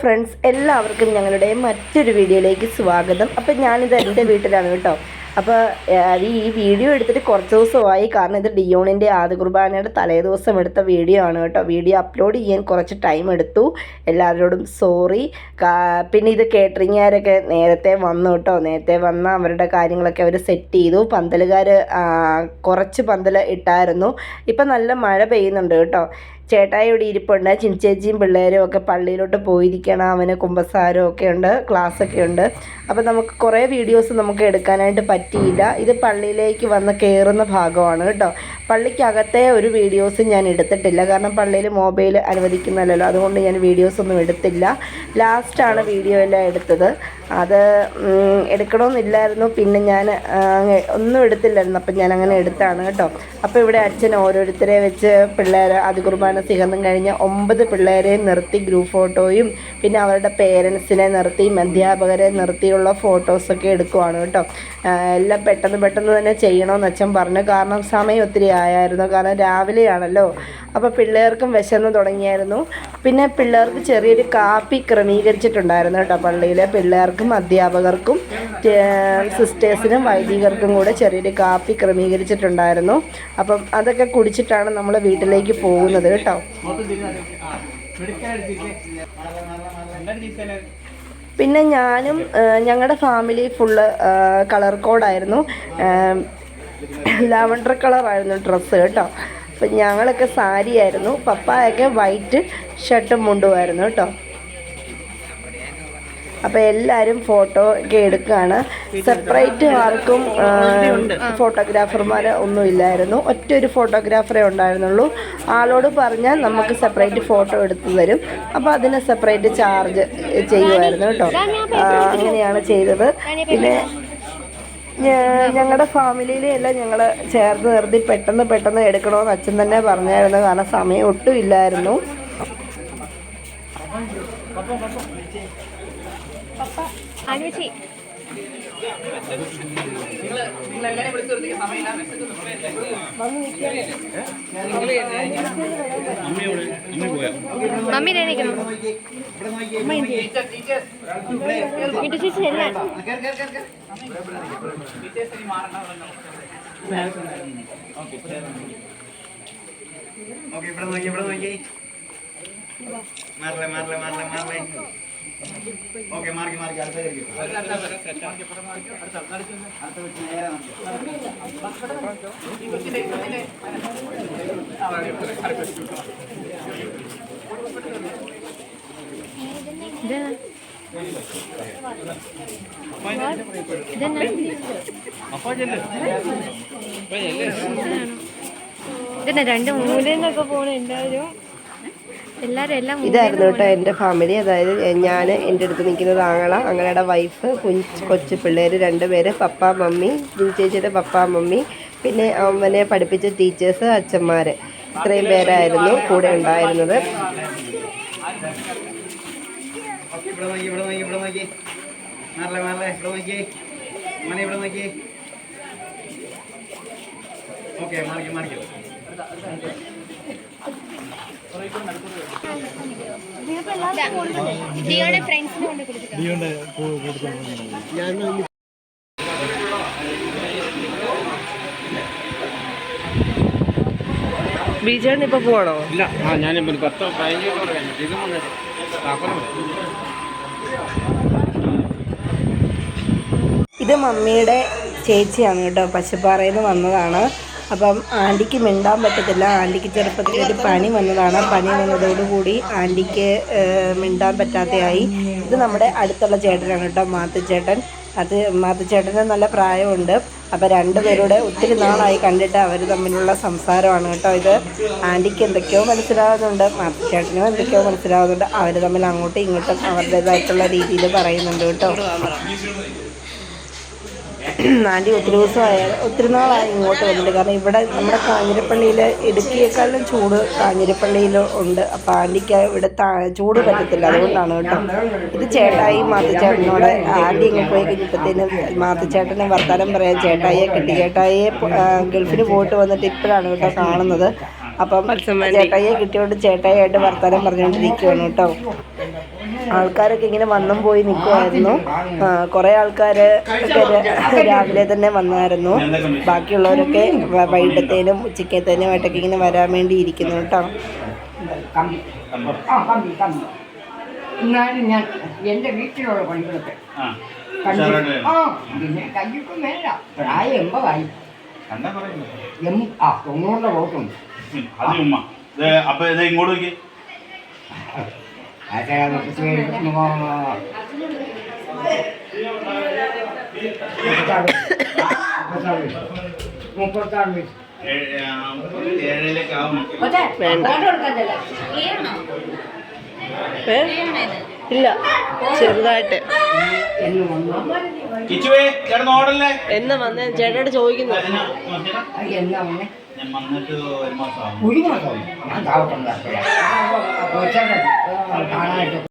Friends എല്ലാവർക്കും ഞങ്ങളുടെ മറ്റൊരു വീഡിയോയിലേക്ക് സ്വാഗതം. അപ്പം ഞാനിത് എന്റെ വീട്ടിലാണ് കേട്ടോ. അപ്പോൾ ഈ വീഡിയോ എടുത്തിട്ട് കുറച്ച് ദിവസമായി. കാരണം ഇത് ഡിയോണിന്റെ ആദ്യ കുർബാനയുടെ തലേ ദിവസം എടുത്ത വീഡിയോ ആണ് കേട്ടോ. വീഡിയോ അപ്ലോഡ് ചെയ്യാൻ കുറച്ച് ടൈം എടുത്തു. എല്ലാവരോടും സോറി പിന്നെ ഇത് കേറ്ററിങ്ങുകാരൊക്കെ നേരത്തെ വന്നു കേട്ടോ. നേരത്തെ വന്ന അവരുടെ കാര്യങ്ങളൊക്കെ അവർ സെറ്റ് ചെയ്തു. പന്തലുകാർ കുറച്ച് പന്തൽ ഇട്ടായിരുന്നു. ഇപ്പം നല്ല മഴ പെയ്യുന്നുണ്ട് കേട്ടോ. ചേട്ടായി ഇവിടെ ഇരിപ്പുണ്ട്. ചിൻചേച്ചിയും പിള്ളേരും ഒക്കെ പള്ളിയിലോട്ട് പോയിരിക്കണം അവന് കുമ്പസാരം ഒക്കെ ഉണ്ട് ക്ലാസ് ഒക്കെ ഉണ്ട്. അപ്പോൾ നമുക്ക് കുറേ വീഡിയോസ് നമുക്ക് എടുക്കാനായിട്ട് പറ്റിയില്ല. ഇത് പള്ളിയിലേക്ക് വന്ന് കയറുന്ന ഭാഗമാണ് കേട്ടോ. പള്ളിക്കകത്തെ ഒരു വീഡിയോസ് ഞാൻ എടുത്തിട്ടില്ല. കാരണം പള്ളിയിൽ മൊബൈൽ അനുവദിക്കുന്നില്ലല്ലോ. അതുകൊണ്ട് ഞാൻ വീഡിയോസ് ഒന്നും എടുത്തില്ല. ലാസ്റ്റാണ് വീഡിയോ എല്ലാം എടുത്തത്. അത് എടുക്കണമെന്നില്ലായിരുന്നു പിന്നെ ഞാൻ ഒന്നും എടുത്തില്ലായിരുന്നു. അപ്പം ഞാൻ അങ്ങനെ എടുത്താണ് കേട്ടോ. അപ്പോൾ ഇവിടെ അച്ഛൻ ഓരോരുത്തരെ വെച്ച് പിള്ളേർ അത് കുർബാന സ്വീകരണം കഴിഞ്ഞ് ഒമ്പത് പിള്ളേരെ നിർത്തി ഗ്രൂപ്പ് ഫോട്ടോയും പിന്നെ അവരുടെ പേരൻസിനെ നിർത്തി അധ്യാപകരെ നിർത്തിയുള്ള ഫോട്ടോസൊക്കെ എടുക്കുവാണ് കേട്ടോ. എല്ലാം പെട്ടെന്ന് പെട്ടെന്ന് തന്നെ ചെയ്യണമെന്ന് അച്ഛൻ പറഞ്ഞു. കാരണം സമയം ഒത്തിരി ആയായിരുന്നു. കാരണം രാവിലെയാണല്ലോ. അപ്പോൾ പിള്ളേർക്കും വിശന്ന് തുടങ്ങിയായിരുന്നു. പിന്നെ പിള്ളേർക്ക് ചെറിയൊരു കാപ്പി ക്രമീകരിച്ചിട്ടുണ്ടായിരുന്നു കേട്ടോ പള്ളിയിലെ പിള്ളേർക്കും അധ്യാപകർക്കും സിസ്റ്റേഴ്സിനും വൈദികർക്കും കൂടെ ചെറിയൊരു കാപ്പി ക്രമീകരിച്ചിട്ടുണ്ടായിരുന്നു. അപ്പം അതൊക്കെ കുടിച്ചിട്ടാണ് നമ്മൾ വീട്ടിലേക്ക് പോകുന്നത് കേട്ടോ. പിന്നെ ഞാനും ഞങ്ങളുടെ ഫാമിലി ഫുള്ള് കളർ കോഡായിരുന്നു ലാവണ്ടർ കളറായിരുന്നു ഡ്രസ്സ് കേട്ടോ. അപ്പം ഞങ്ങളൊക്കെ സാരി ആയിരുന്നു പപ്പായൊക്കെ വൈറ്റ് ഷർട്ടും മുണ്ടുമായിരുന്നു കേട്ടോ. അപ്പോൾ എല്ലാവരും ഫോട്ടോ ഒക്കെ എടുക്കുകയാണ് സെപ്പറേറ്റ് ആർക്കും ഫോട്ടോഗ്രാഫർമാർ ഒന്നും ഇല്ലായിരുന്നു. ഒറ്റ ഒരു ഫോട്ടോഗ്രാഫറെ ഉണ്ടായിരുന്നുള്ളൂ. ആളോട് പറഞ്ഞാൽ നമുക്ക് സെപ്പറേറ്റ് ഫോട്ടോ എടുത്തു തരും. അപ്പോൾ അതിന് സെപ്പറേറ്റ് ചാർജ് ചെയ്യുമായിരുന്നു കേട്ടോ. അങ്ങനെയാണ് ചെയ്തത്. പിന്നെ ഞങ്ങളുടെ ഫാമിലിയിലെ എല്ലാം ഞങ്ങൾ ചേർത്ത് നിർത്തി പെട്ടെന്ന് പെട്ടെന്ന് എടുക്കണമെന്ന് അച്ഛൻ തന്നെ പറഞ്ഞായിരുന്നു. കാരണം സമയം ഒട്ടും ഇല്ലായിരുന്നു. അനുചി മമ്മി നിൽക്കണം മിട്ടു ചേച്ചി ഓക്കെ ഇവിടെ നോക്കി ഇവിടെ നോക്കി. മാറില്ലേ മാറില്ലേ മാറില്ലേ മാറില്ലേ. ഓക്കെ മാറി മാറി അടുത്ത അടുത്ത വെച്ച് നേരെ ഇതെന്നാ. രണ്ട് മൂലെന്നൊക്കെ ഇതായിരുന്നു കേട്ടോ എന്റെ ഫാമിലി അതായത് ഞാൻ എന്റെ അടുത്ത് നിൽക്കുന്നത് ആങ്ങള ആങ്ങളയുടെ വൈഫ് കുഞ്ച് കൊച്ചു പിള്ളേർ രണ്ടുപേര് പപ്പ മമ്മി ചേച്ചിയുടെ പപ്പ മമ്മി പിന്നെ അവനെ പഠിപ്പിച്ച ടീച്ചേഴ്സ് അച്ഛന്മാർ ഇത്രയും പേരായിരുന്നു കൂടെ ഉണ്ടായിരുന്നത്. ഇവിടെ നോക്കി ഇവിടെ നോക്കി ഇവിടെ നോക്കി. മാറില്ലേ മാറില്ലേ ഇവിടെ നോക്കി. മണി ഇവിടെ നോക്കി. ഓക്കെ മാറിക്കോ മാറിക്കോ. ഡിയോടെ ഇപ്പൊ കൊണ്ട് കൊടുത്തിട്ടുണ്ട്. ബീജേണ് ഇപ്പോൾ പോകണോ ഇല്ല. ആ ഞാനിപ്പോ പത്ത് പതിനഞ്ചോ ഇത് മമ്മിയുടെ ചേച്ചിയാണ് കേട്ടോ. പശുപ്പാറയിൽ നിന്ന് വന്നതാണ്. അപ്പം ആന്റിക്ക് മിണ്ടാൻ പറ്റത്തില്ല. ആന്റിക്ക് ചെറുപ്പത്തിൽ ഒരു പണി വന്നതാണ്. പനി വന്നതോടുകൂടി ആന്റിക്ക് മിണ്ടാൻ പറ്റാതെയായി ഇത് നമ്മുടെ അടുത്തുള്ള ചേട്ടനാണ് കേട്ടോ മാത്തുച്ചേട്ടൻ. അത് മാത്തുച്ചേട്ടന് നല്ല പ്രായമുണ്ട്. അപ്പോൾ രണ്ടുപേരുടെ ഒത്തിരി നാളായി കണ്ടിട്ട് അവർ തമ്മിലുള്ള സംസാരമാണ് കേട്ടോ ഇത്. ആന്റിക്ക് എന്തൊക്കെയോ മനസ്സിലാകുന്നുണ്ട് മാത്തുച്ചേട്ടനും എന്തൊക്കെയോ മനസ്സിലാകുന്നുണ്ട് അവർ തമ്മിൽ അങ്ങോട്ടും ഇങ്ങോട്ടും അവരുടേതായിട്ടുള്ള രീതിയിൽ പറയുന്നുണ്ട് കേട്ടോ. ആന്റി ഒത്തിരി ദിവസമായ ഒത്തിരി നാളായി ഇങ്ങോട്ട് വന്നിട്ട്. കാരണം ഇവിടെ നമ്മുടെ കാഞ്ഞിരപ്പള്ളിയിൽ ഇടുക്കിയേക്കാളും ചൂട് കാഞ്ഞിരപ്പള്ളിയിൽ ഉണ്ട്. അപ്പോൾ ആന്റിക്ക് ഇവിടെ ചൂട് പറ്റത്തില്ല അതുകൊണ്ടാണ് കേട്ടോ. ഇത് ചേട്ടായി മാത്തച്ചേട്ടനോട് ആന്റി ഇങ്ങോട്ട് പോയി കഴിഞ്ഞപ്പോഴത്തേനും മാത്തച്ചേട്ടനെ വർത്താനം പറയാൻ ചേട്ടായിയെ കിട്ടി. ചേട്ടായിയെ ഗൾഫിന് പോയിട്ട് വന്നിട്ട് ഇപ്പോഴാണ് കേട്ടോ കാണുന്നത്. അപ്പം ചേട്ടായിയെ കിട്ടിയോണ്ട് ചേട്ടായിയായിട്ട് വർത്താനം പറഞ്ഞുകൊണ്ടിരിക്കുകയാണ് കേട്ടോ. ആൾക്കാരൊക്കെ ഇങ്ങനെ വന്നും പോയി നിൽക്കുമായിരുന്നു കുറേ ആൾക്കാർ രാവിലെ തന്നെ വന്നായിരുന്നു. ബാക്കിയുള്ളവരൊക്കെ വൈകിട്ടത്തേനും ഉച്ചക്കത്തേനുമായിട്ടൊക്കെ ഇങ്ങനെ വരാൻ വേണ്ടി ഇരിക്കുന്നു കേട്ടോ. എന്നാലും ഞാൻ എന്റെ വീട്ടിലുള്ള പണികളൊക്കെ ആ പിന്നെ കയ്യൊക്കെ പ്രായം എൺപതായി. ആ തൊണ്ണൂറിന്റെ വോട്ടുണ്ട് അപ്പൊ ഇങ്ങോട്ട് നോക്കി. മുപ്പത്താറ് kaya ഏഴിലേക്ക് ആവും mga... ഇല്ല ചെറുതായിട്ട്. എന്ന് വന്നു കിച്ചുവേ ചേട്ടൻ ഓടല്ലേ? എന്ന് വന്ന്? ചേട്ടനോട് ചോദിക്കുന്നു. ഒരു മാസം faltará eso.